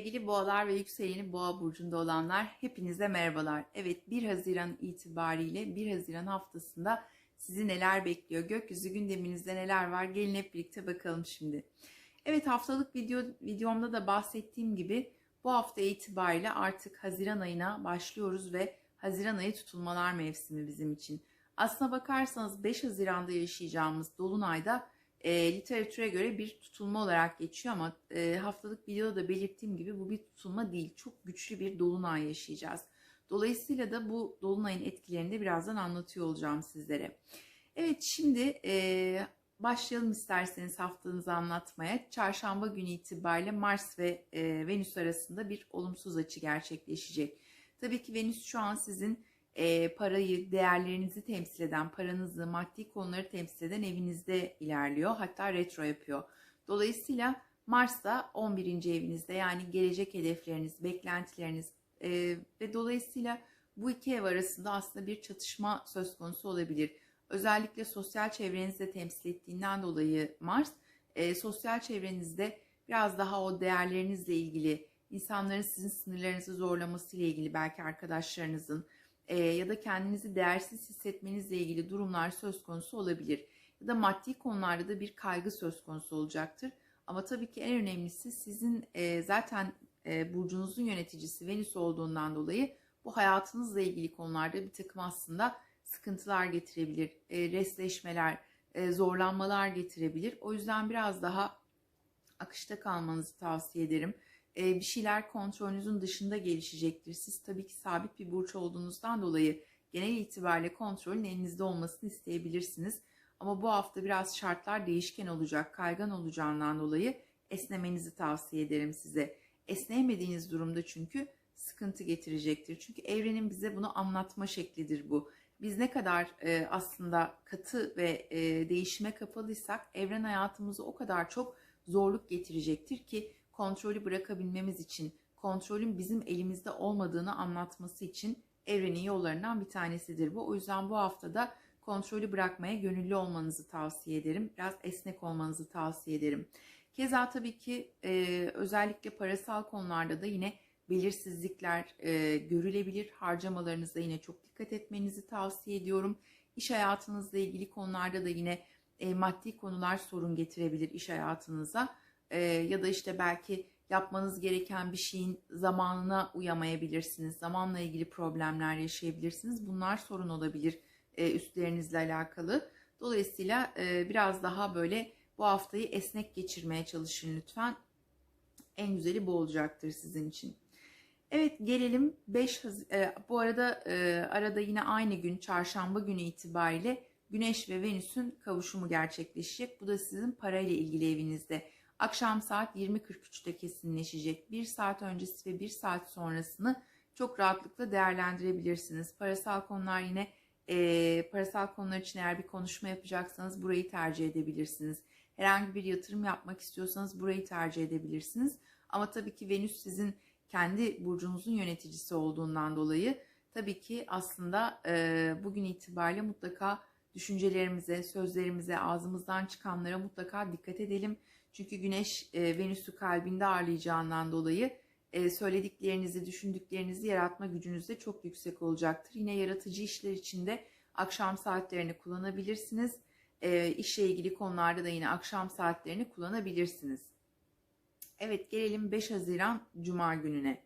Sevgili boğalar ve yükseleni boğa burcunda olanlar hepinize merhabalar. Evet 1 Haziran itibariyle 1 Haziran haftasında sizi neler bekliyor? Gökyüzü gündeminizde neler var? Gelin hep birlikte bakalım şimdi. Evet haftalık video videomda da bahsettiğim gibi bu hafta itibariyle artık Haziran ayına başlıyoruz ve Haziran ayı tutulmalar mevsimi bizim için. Aslına bakarsanız 5 Haziran'da yaşayacağımız dolunayda e, literatüre göre bir tutulma olarak geçiyor ama e, haftalık videoda da belirttiğim gibi bu bir tutulma değil. Çok güçlü bir dolunay yaşayacağız. Dolayısıyla da bu dolunayın etkilerini de birazdan anlatıyor olacağım sizlere. Evet şimdi e, başlayalım isterseniz haftanızı anlatmaya. Çarşamba günü itibariyle Mars ve e, Venüs arasında bir olumsuz açı gerçekleşecek. Tabii ki Venüs şu an sizin e, parayı, değerlerinizi temsil eden, paranızı, maddi konuları temsil eden evinizde ilerliyor. Hatta retro yapıyor. Dolayısıyla Mars da 11. evinizde yani gelecek hedefleriniz, beklentileriniz e, ve dolayısıyla bu iki ev arasında aslında bir çatışma söz konusu olabilir. Özellikle sosyal çevrenizde temsil ettiğinden dolayı Mars, e, sosyal çevrenizde biraz daha o değerlerinizle ilgili, insanların sizin sınırlarınızı zorlaması ile ilgili belki arkadaşlarınızın, e, ya da kendinizi değersiz hissetmenizle ilgili durumlar söz konusu olabilir. Ya da maddi konularda da bir kaygı söz konusu olacaktır. Ama tabii ki en önemlisi sizin e, zaten e, burcunuzun yöneticisi Venüs olduğundan dolayı bu hayatınızla ilgili konularda bir takım aslında sıkıntılar getirebilir, e, resleşmeler, e, zorlanmalar getirebilir. O yüzden biraz daha akışta kalmanızı tavsiye ederim. E, bir şeyler kontrolünüzün dışında gelişecektir. Siz tabii ki sabit bir burç olduğunuzdan dolayı genel itibariyle kontrolün elinizde olmasını isteyebilirsiniz. Ama bu hafta biraz şartlar değişken olacak, kaygan olacağından dolayı esnemenizi tavsiye ederim size. Esneyemediğiniz durumda çünkü sıkıntı getirecektir. Çünkü evrenin bize bunu anlatma şeklidir bu. Biz ne kadar e, aslında katı ve e, değişime kapalıysak evren hayatımıza o kadar çok zorluk getirecektir ki kontrolü bırakabilmemiz için, kontrolün bizim elimizde olmadığını anlatması için evrenin yollarından bir tanesidir bu. O yüzden bu haftada kontrolü bırakmaya gönüllü olmanızı tavsiye ederim. Biraz esnek olmanızı tavsiye ederim. Keza tabii ki e, özellikle parasal konularda da yine belirsizlikler e, görülebilir. Harcamalarınızda yine çok dikkat etmenizi tavsiye ediyorum. İş hayatınızla ilgili konularda da yine e, maddi konular sorun getirebilir iş hayatınıza e, ya da işte belki yapmanız gereken bir şeyin zamanına uyamayabilirsiniz. Zamanla ilgili problemler yaşayabilirsiniz. Bunlar sorun olabilir e, üstlerinizle alakalı. Dolayısıyla e, biraz daha böyle bu haftayı esnek geçirmeye çalışın lütfen. En güzeli bu olacaktır sizin için. Evet gelelim 5 Haz e, bu arada e, arada yine aynı gün çarşamba günü itibariyle Güneş ve Venüs'ün kavuşumu gerçekleşecek. Bu da sizin parayla ilgili evinizde. Akşam saat 20.43'te kesinleşecek. Bir saat öncesi ve bir saat sonrasını çok rahatlıkla değerlendirebilirsiniz. Parasal konular yine e, parasal konular için eğer bir konuşma yapacaksanız burayı tercih edebilirsiniz. Herhangi bir yatırım yapmak istiyorsanız burayı tercih edebilirsiniz. Ama tabii ki Venüs sizin kendi burcunuzun yöneticisi olduğundan dolayı tabii ki aslında e, bugün itibariyle mutlaka düşüncelerimize, sözlerimize, ağzımızdan çıkanlara mutlaka dikkat edelim. Çünkü Güneş e, Venüs'ü kalbinde ağırlayacağından dolayı e, söylediklerinizi, düşündüklerinizi yaratma gücünüz de çok yüksek olacaktır. Yine yaratıcı işler içinde akşam saatlerini kullanabilirsiniz. E, işle ilgili konularda da yine akşam saatlerini kullanabilirsiniz. Evet gelelim 5 Haziran Cuma gününe.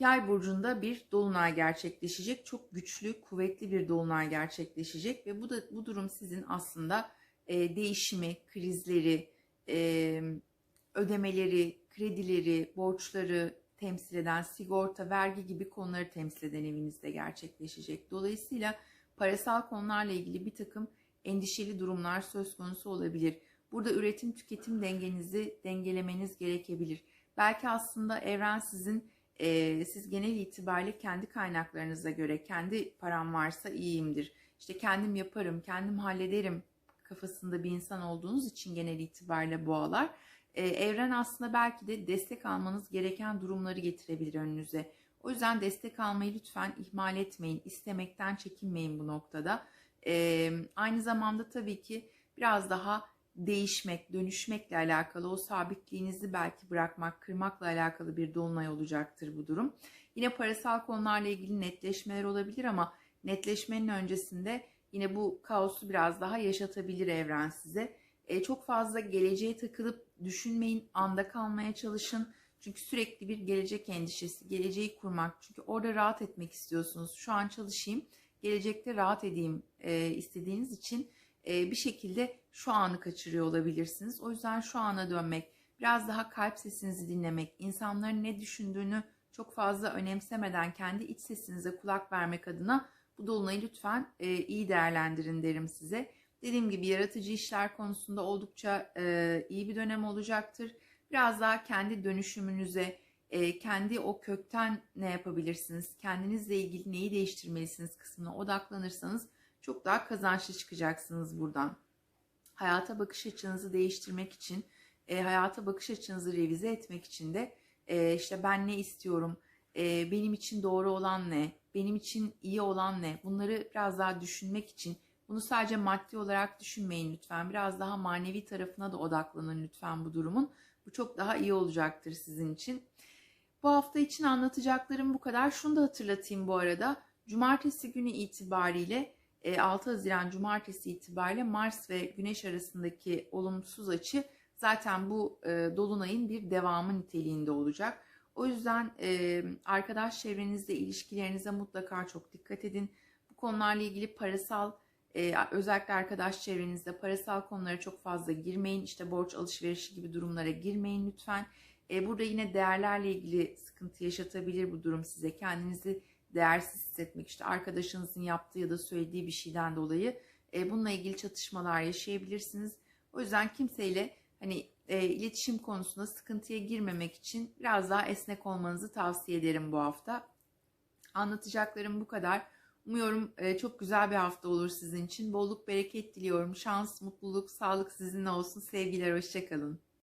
Yay burcunda bir dolunay gerçekleşecek. Çok güçlü, kuvvetli bir dolunay gerçekleşecek ve bu da bu durum sizin aslında e, değişimi, krizleri, e, ödemeleri, kredileri, borçları temsil eden sigorta, vergi gibi konuları temsil eden evinizde gerçekleşecek. Dolayısıyla parasal konularla ilgili bir takım endişeli durumlar söz konusu olabilir. Burada üretim tüketim dengenizi dengelemeniz gerekebilir. Belki aslında evren sizin e, siz genel itibariyle kendi kaynaklarınıza göre kendi param varsa iyiyimdir. İşte kendim yaparım, kendim hallederim kafasında bir insan olduğunuz için genel itibariyle boğalar. E, evren aslında belki de destek almanız gereken durumları getirebilir önünüze. O yüzden destek almayı lütfen ihmal etmeyin. istemekten çekinmeyin bu noktada. E, aynı zamanda tabii ki biraz daha değişmek, dönüşmekle alakalı o sabitliğinizi belki bırakmak, kırmakla alakalı bir dolunay olacaktır bu durum. Yine parasal konularla ilgili netleşmeler olabilir ama netleşmenin öncesinde yine bu kaosu biraz daha yaşatabilir evren size. E, çok fazla geleceğe takılıp düşünmeyin, anda kalmaya çalışın. Çünkü sürekli bir gelecek endişesi, geleceği kurmak. Çünkü orada rahat etmek istiyorsunuz. Şu an çalışayım, gelecekte rahat edeyim e, istediğiniz için e, bir şekilde şu anı kaçırıyor olabilirsiniz. O yüzden şu ana dönmek, biraz daha kalp sesinizi dinlemek, insanların ne düşündüğünü çok fazla önemsemeden kendi iç sesinize kulak vermek adına bu dolunayı lütfen e, iyi değerlendirin derim size. Dediğim gibi yaratıcı işler konusunda oldukça e, iyi bir dönem olacaktır. Biraz daha kendi dönüşümünüze, e, kendi o kökten ne yapabilirsiniz, kendinizle ilgili neyi değiştirmelisiniz kısmına odaklanırsanız çok daha kazançlı çıkacaksınız buradan. Hayata bakış açınızı değiştirmek için, e, hayata bakış açınızı revize etmek için de e, işte ben ne istiyorum, e, benim için doğru olan ne, benim için iyi olan ne, bunları biraz daha düşünmek için bunu sadece maddi olarak düşünmeyin lütfen. Biraz daha manevi tarafına da odaklanın lütfen bu durumun. Bu çok daha iyi olacaktır sizin için. Bu hafta için anlatacaklarım bu kadar. Şunu da hatırlatayım bu arada. Cumartesi günü itibariyle 6 Haziran Cumartesi itibariyle Mars ve Güneş arasındaki olumsuz açı zaten bu dolunayın bir devamı niteliğinde olacak. O yüzden arkadaş çevrenizde ilişkilerinize mutlaka çok dikkat edin. Bu konularla ilgili parasal özellikle arkadaş çevrenizde parasal konulara çok fazla girmeyin. İşte borç alışverişi gibi durumlara girmeyin lütfen. burada yine değerlerle ilgili sıkıntı yaşatabilir bu durum size. Kendinizi değersiz hissetmek işte arkadaşınızın yaptığı ya da söylediği bir şeyden dolayı e, bununla ilgili çatışmalar yaşayabilirsiniz. O yüzden kimseyle hani e, iletişim konusunda sıkıntıya girmemek için biraz daha esnek olmanızı tavsiye ederim bu hafta. Anlatacaklarım bu kadar. Umuyorum e, çok güzel bir hafta olur sizin için. Bolluk bereket diliyorum. Şans, mutluluk, sağlık sizinle olsun. Sevgiler, hoşçakalın.